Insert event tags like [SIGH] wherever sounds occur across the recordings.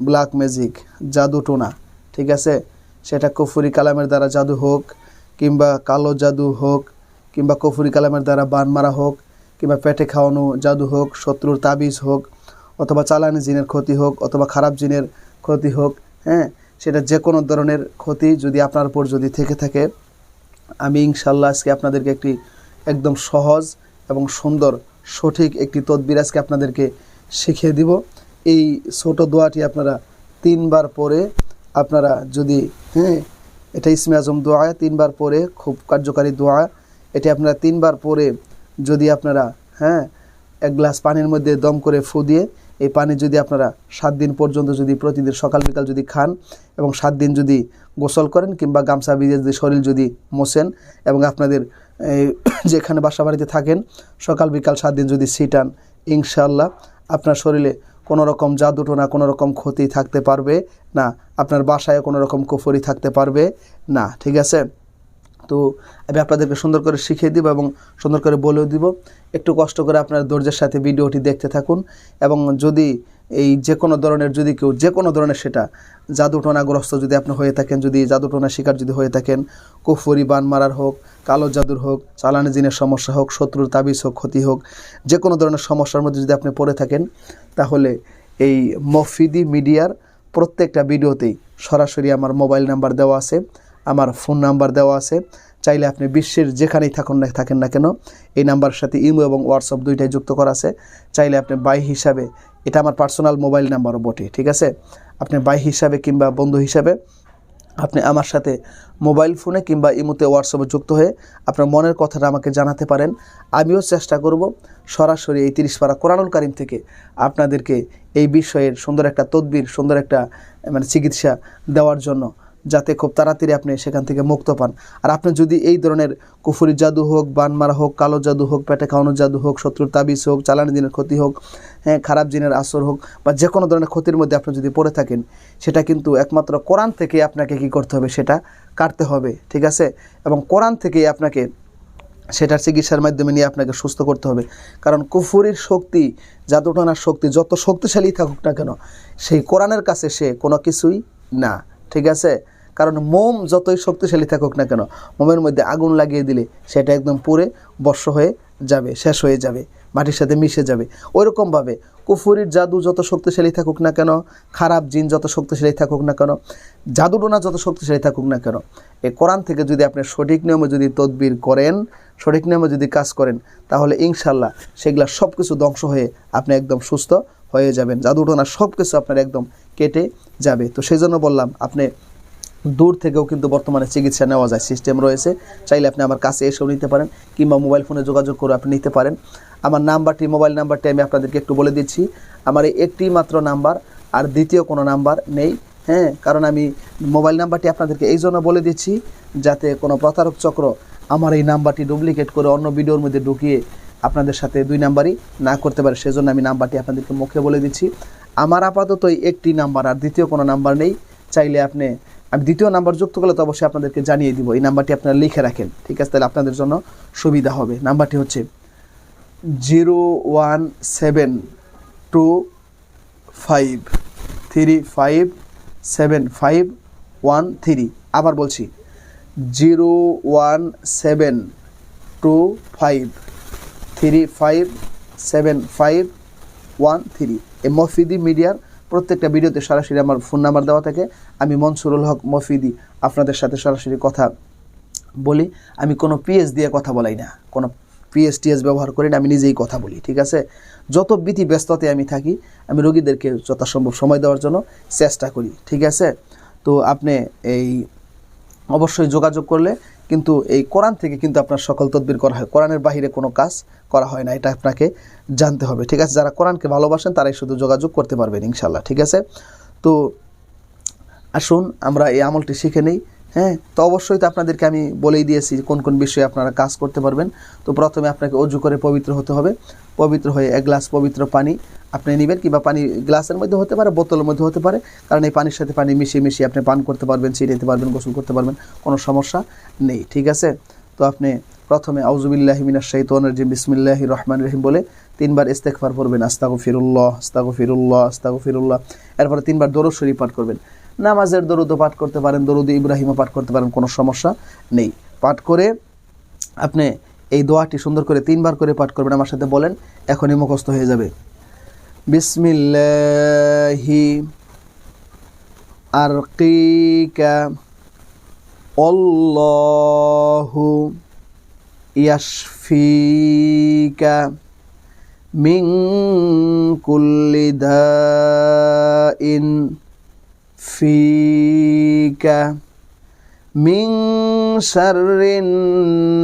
Black magic জাদু টোনা, ঠিক আছে? সেটা কফুরি কালামের দ্বারা জাদু হোক, কিংবা কালো জাদু হোক, কিংবা কফুরি কালামের দ্বারা বান মারা হোক, কিংবা পেটে খাওয়ানো জাদু হোক, শত্রুর তাবিজ হোক, অথবা চালানি জিনের ক্ষতি হোক, অথবা খারাপ জিনের ক্ষতি হোক হ্যাঁ? সেটা যে কোনো ধরনের ক্ষতি যদি আপনার উপর যদি থেকে থাকে, আমি ইনশাল্লাহ আজকে আপনাদেরকে একটি একদম সহজ এবং সুন্দর সঠিক একটি তদবির আজকে আপনাদেরকে শিখিয়ে দিব। এই ছোট দোয়াটি আপনারা তিনবার পরে আপনারা যদি হ্যাঁ এটা ইসমে আজম দোয়া, তিনবার পরে খুব কার্যকারী দোয়া, এটি আপনারা তিনবার পরে যদি আপনারা হ্যাঁ এক গ্লাস পানির মধ্যে দম করে ফু দিয়ে, এই পানি যদি আপনারা সাত দিন পর্যন্ত যদি প্রতিদিন সকাল বিকাল যদি খান এবং সাত দিন যদি গোসল করেন কিংবা গামছা ভিজে যদি শরীর যদি মোছেন এবং আপনাদের [COUGHS] যেখানে বাসা বাড়িতে থাকেন, সকাল বিকাল সাত দিন যদি ছিটান ইনশাল্লাহ আপনার শরীরে কোনো রকম জাদুটোনা কোনো রকম ক্ষতি থাকতে পারবে না। আপনার বাসায় কোনো রকম কুফরি থাকতে পারবে না, ঠিক আছে? তো আমি আপনাদেরকে সুন্দর করে শিখিয়ে দিব এবং সুন্দর করে বলেও দিব। একটু কষ্ট করে আপনার ধৈর্যের সাথে ভিডিওটি দেখতে থাকুন এবং যদি এই যে কোনো ধরনের যদি কেউ যে কোনো ধরনের সেটা জাদুটোনাগ্রস্ত যদি আপনি হয়ে থাকেন, যদি জাদুটোনা শিকার যদি হয়ে থাকেন, কুফরি, বান মারার হোক, কালো জাদুর হোক, চালানি জিনের সমস্যা হোক, শত্রুর তাবিজ হোক, ক্ষতি হোক, যে কোনো ধরনের সমস্যার মধ্যে যদি আপনি পড়ে থাকেন, তাহলে এই মফিদি মিডিয়ার প্রত্যেকটা ভিডিওতেই সরাসরি আমার মোবাইল নাম্বার দেওয়া আছে, আমার ফোন নাম্বার দেওয়া আছে। চাইলে আপনি বিশ্বের যেখানেই থাকুন না, থাকেন না কেন, এই নাম্বারের সাথে ইমো এবং হোয়াটসঅ্যাপ দুইটাই যুক্ত করা আছে। চাইলে আপনি বাই হিসাবে এটা আমার পার্সোনাল মোবাইল নাম্বারও বটে, ঠিক আছে? আপনি বাই হিসাবে কিংবা বন্ধু হিসাবে আপনি আমার সাথে মোবাইল ফোনে কিংবা ইমোতে হোয়াটসঅ্যাপে যুক্ত হয়ে আপনার মনের কথাটা আমাকে জানাতে পারেন। আমিও চেষ্টা করব সরাসরি এই তিরিশ পাড়া কোরআনুল কারিম থেকে আপনাদেরকে এই বিষয়ের সুন্দর একটা তদবির, সুন্দর একটা মানে চিকিৎসা দেওয়ার জন্য যাতে খুব তাড়াতাড়ি আপনি সেখান থেকে মুক্ত পান। আর আপনি যদি এই ধরনের কুফুরি জাদু হোক বান মারা হোক, কালো জাদু হোক, পেটে খাওয়ানো জাদু হোক, শত্রুর তাবিজ হোক, চালানি দিনের ক্ষতি হোক হ্যাঁ খারাপ জিনের আসর হোক, বা যে কোনো ধরনের ক্ষতির মধ্যে আপনি যদি পড়ে থাকেন, সেটা কিন্তু একমাত্র কোরআন থেকে আপনাকে কি করতে হবে? সেটা কাটতে হবে, ঠিক আছে? এবং কোরআন থেকেই আপনাকে সেটার চিকিৎসার মাধ্যমে নিয়ে আপনাকে সুস্থ করতে হবে। কারণ কুফুরির শক্তি, জাদুটনার শক্তি যত শক্তিশালী থাকুক না কেন, সেই কোরআনের কাছে সে কোনো কিছুই না, ঠিক আছে? কারণ মোম যতই শক্তিশালী থাকুক না কেন, মোমের মধ্যে আগুন লাগিয়ে দিলে সেটা একদম পুড়ে বর্ষ হয়ে যাবে, শেষ হয়ে যাবে, মাটির সাথে মিশে যাবে। ওইরকমভাবে কুফুরির জাদু যত শক্তিশালী থাকুক না কেন, খারাপ জিন যত শক্তিশালী থাকুক না কেন জাদুটোনা যত শক্তিশালী থাকুক না কেন, এই কোরআন থেকে যদি আপনি সঠিক নিয়মে যদি তদবির করেন, সঠিক নিয়মে যদি কাজ করেন, তাহলে ইনশাল্লাহ সেগুলা সব কিছু ধ্বংস হয়ে আপনি একদম সুস্থ হয়ে যাবেন। জাদুটোনা সব কিছু আপনার একদম কেটে যাবে। তো সেই জন্য বললাম, আপনি দূর থেকেও কিন্তু বর্তমানে চিকিৎসা নেওয়া যায় সিস্টেম রয়েছে। চাইলে আপনি আমার কাছে এসেও নিতে পারেন, কিংবা মোবাইল ফোনে যোগাযোগ করে আপনি নিতে পারেন। আমার নাম্বারটি মোবাইল নাম্বারটি আমি আপনাদেরকে একটু বলে দিচ্ছি। আমার এই একটি মাত্র নাম্বার, আর দ্বিতীয় কোনো নাম্বার নেই হ্যাঁ? কারণ আমি মোবাইল নাম্বারটি আপনাদেরকে এই জন্য বলে দিচ্ছি, যাতে কোনো প্রতারক চক্র আমার এই নাম্বারটি ডুপ্লিকেট করে অন্য ভিডিওর মধ্যে ঢুকিয়ে আপনাদের সাথে দুই নাম্বারই না করতে পারে, সেজন্য আমি নাম্বারটি আপনাদেরকে মুখে বলে দিচ্ছি। আমার আপাতত একটি নাম্বার, আর দ্বিতীয় কোনো নাম্বার নেই। চাইলে আপনি আমি দ্বিতীয় নাম্বার যুক্ত করলে তো অবশ্যই আপনাদেরকে জানিয়ে দিব। এই নাম্বারটি আপনারা লিখে রাখেন, ঠিক আছে? তাহলে আপনাদের জন্য সুবিধা হবে। নাম্বারটি হচ্ছে zero one seven two five three five seven five one three. আবার বলছি, zero one seven two five three five seven five one three. এই মফিদি মিডিয়ার প্রত্যেকটা ভিডিওতে সরাসরি আমার ফোন নাম্বার দেওয়া থাকে। আমি মনসুরুল হক মফিদি আপনাদের সাথে সরাসরি কথা বলি। আমি কোনো পিএস দিয়ে কথা বলাই না। কোনো পিএস টিএস ব্যবহার করি না, আমি নিজেই কথা বলি, ঠিক আছে? যত বিধি ব্যস্ততে আমি থাকি, আমি রোগীদেরকে যথাসম্ভব সময় দেওয়ার জন্য চেষ্টা করি, ঠিক আছে? তো আপনি এই অবশ্যই যোগাযোগ করলে কিন্তু এই কোরআন থেকে কিন্তু আপনার সকল তদবির করা হয়। কোরআনের বাহিরে কোনো কাজ করা হয় না, এটা আপনাকে জানতে হবে। ঠিক আছে, যারা কোরআনকে ভালোবাসেন, তারাই শুধু যোগাযোগ করতে পারবেন ইনশাল্লাহ ঠিক আছে? তো আসুন, আমরা এই আমলটি শিখে নেই। হ্যাঁ তো অবশ্যই তো আপনাদেরকে আমি বলেই দিয়েছি কোন কোন বিষয়ে আপনারা কাজ করতে পারবেন। তো প্রথমে আপনাকে অজু করে পবিত্র হতে হবে। পবিত্র হয়ে এক গ্লাস পবিত্র পানি আপনি নেবেন কিংবা পানি গ্লাসের মধ্যে হতে পারে, বোতলের মধ্যে হতে পারে। কারণ এই পানির সাথে পানি মিশিয়ে মিশিয়ে আপনি পান করতে পারবেন, ছিটাইতে পারবেন, গোসল করতে পারবেন, কোনো সমস্যা নেই, ঠিক আছে? তো আপনি প্রথমে আউজুবিল্লাহ মিনাশ শাইতানির রাজিম, বিসমিল্লাহি রহমান রহিম বলে তিনবার ইস্তেগফার পড়বেন আস্তাগু ফিরুল্লাহ আস্তাগু ফিরুল্লাহ আস্তাগু ফিরুল্লাহ এরপরে তিনবার দরুদ পাঠ করবেন। নামাজের দরুদও পাঠ করতে পারেন, দরুদ ইব্রাহিমও পাঠ করতে পারেন, কোনো সমস্যা নেই। পাঠ করে আপনি এই দোয়াটি সুন্দর করে তিনবার করে পাঠ করবেন, আমার সাথে বলেন, এখনই মুখস্থ হয়ে যাবে। বিসমিল্লাহি আরকিকা অল্লাহু ইয়াশফিকা মিন কুল্লি দাইন ফিকা মিন শাররিন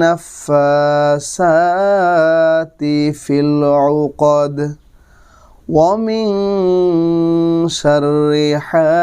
নাফাসাতি ফিল উকদ ومن شر حاسد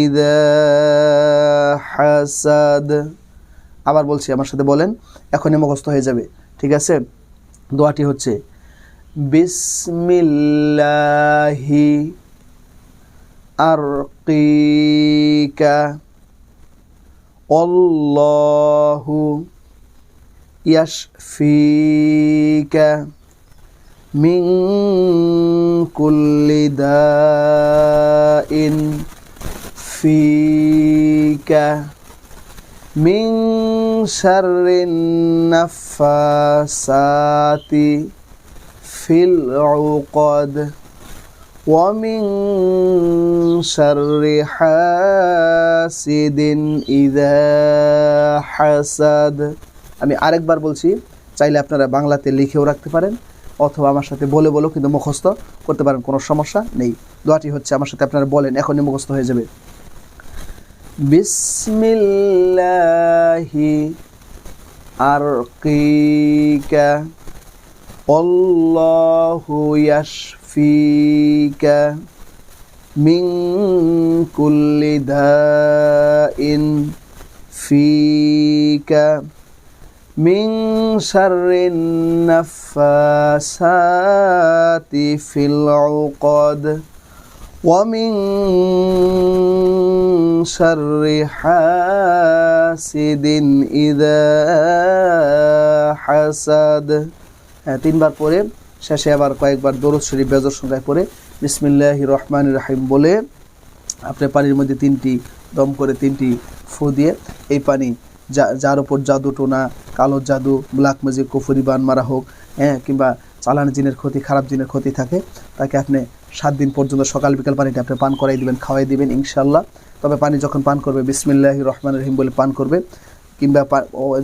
إذا حسد আবার বলছি আমার সাথে বলেন এখনই মুখস্থ হয়ে যাবে ঠিক আছে দোয়াটি হচ্ছে বিসমিল্লাহি أرقيك. والله يشفيك من كل داء فيك. من شر النفاسات في العقد. ومن شر حاسد إذا حسد আমি আরেকবার বলছি চাইলে আপনারা বাংলাতে লিখেও রাখতে পারেন অথবা আমার সাথে বলে বলেও কিন্তু মুখস্থ করতে পারেন কোনো সমস্যা নেই দোয়াটি হচ্ছে আমার সাথে আপনারা বলেন এখনই মুখস্থ হয়ে যাবে বিসমিল্লাহি আরকিকা অল্লাহু ইয়াশফিকা মিন কুল্লি দাইন ফিকা من شر النفاسات في العقد ومن شر حاسد إذا حسد হ্যাঁ তিনবার পরে শেষে আবার কয়েকবার দরুদ শরীফ বেজর সংখ্যায় পরে বিসমিল্লাহ রহমান রাহিম বলে আপনি পানির মধ্যে তিনটি দম করে তিনটি ফু দিয়ে এই পানি যা, যার ওপর জাদু টোনা, কালো জাদু, ব্ল্যাক ম্যাজিক, কুফুরি, বান মারা হোক হ্যাঁ কিংবা চালান জিনের ক্ষতি, খারাপ জিনের ক্ষতি থাকে, তাকে আপনি সাত দিন পর্যন্ত সকাল বিকাল পানিটা আপনি পান করাই দিবেন, খাওয়াই দিবেন ইনশাল্লাহ তবে পানি যখন পান করবে, বিসমিল্লাহ রহমান রহিম বলে পান করবে কিংবা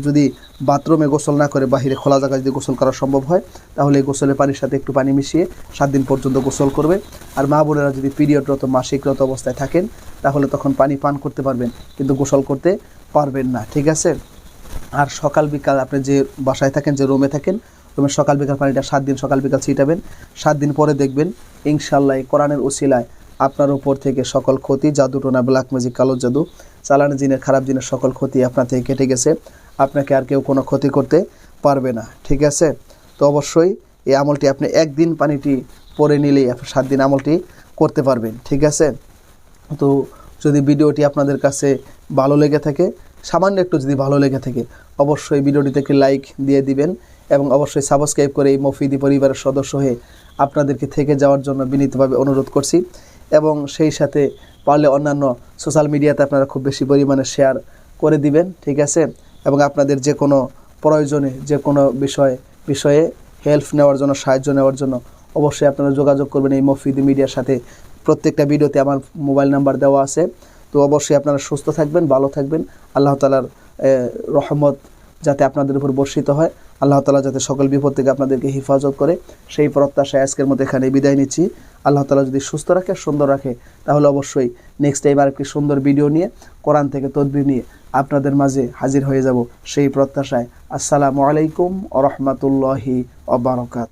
যদি বাথরুমে গোসল না করে বাহিরে খোলা জায়গায় যদি গোসল করা সম্ভব হয়, তাহলে গোসলের পানির সাথে একটু পানি মিশিয়ে সাত দিন পর্যন্ত গোসল করবে। আর মা বোনেরা যদি পিরিয়ডরত, মাসিকরত অবস্থায় থাকেন, তাহলে তখন পানি পান করতে পারবেন, কিন্তু গোসল করতে পারবেন না, ঠিক আছে? আর সকাল বিকাল আপনি যে বাসায় থাকেন, যে রুমে থাকেন রুমের সকাল বিকাল পানিটা সাত দিন সকাল বিকাল ছিটাবেন। সাত দিন পরে দেখবেন ইনশাল্লাহ কোরআনের ওসিলায় আপনার উপর থেকে সকল ক্ষতি, জাদু টোনা, ব্ল্যাক ম্যাজিক, কালো জাদু চালানো জিনের খারাপ জিনের সকল ক্ষতি আপনার থেকে কেটে গেছে। আপনাকে আর কেউ কোনো ক্ষতি করতে পারবে না, ঠিক আছে? তো অবশ্যই এই আমলটি আপনি একদিন পানিটি পরে নিলেই আপনি সাত দিন আমলটি করতে পারবেন, ঠিক আছে? তো যদি ভিডিওটি আপনাদের কাছে ভালো লেগে থাকে, সামান্য একটু যদি ভালো লেগে থাকে, অবশ্যই ভিডিওটিতে একটি লাইক দিয়ে দিবেন এবং অবশ্যই সাবস্ক্রাইব করে এই মফিদি পরিবারের সদস্য হয়ে আপনাদেরকে থেকে যাওয়ার জন্য বিনীতভাবে অনুরোধ করছি এবং সেই সাথে পারলে অন্যান্য সোশ্যাল মিডিয়াতে আপনারা খুব বেশি পরিমাণে শেয়ার করে দিবেন, ঠিক আছে? এবং আপনাদের যে কোনো প্রয়োজনে, যে কোনো বিষয়ে বিষয়ে হেল্প নেওয়ার জন্য, সাহায্য নেওয়ার জন্য অবশ্যই আপনারা যোগাযোগ করবেন এই মফিদি মিডিয়ার সাথে। প্রত্যেকটা ভিডিওতে আমার মোবাইল নাম্বার দেওয়া আছে। তো অবশ্যই আপনারা সুস্থ থাকবেন, ভালো থাকবেন। আল্লাহ তালার রহমত যাতে আপনাদের উপর বর্ষিত হয়। আল্লাহ তালা যাতে সকল বিপদ থেকে আপনাদেরকে হেফাজত করে। সেই প্রত্যাশায় আজকের মতো এখানে বিদায় নিচ্ছি। আল্লাহ তালা যদি সুস্থ রাখে, সুন্দর রাখে, তাহলে অবশ্যই নেক্সট টাইম আর একটি সুন্দর ভিডিও নিয়ে, কোরআন থেকে তদবির নিয়ে আপনাদের মাঝে হাজির হয়ে যাব। সেই প্রত্যাশায় আসসালামু আলাইকুম ও রহমতুল্লাহি অবরকাত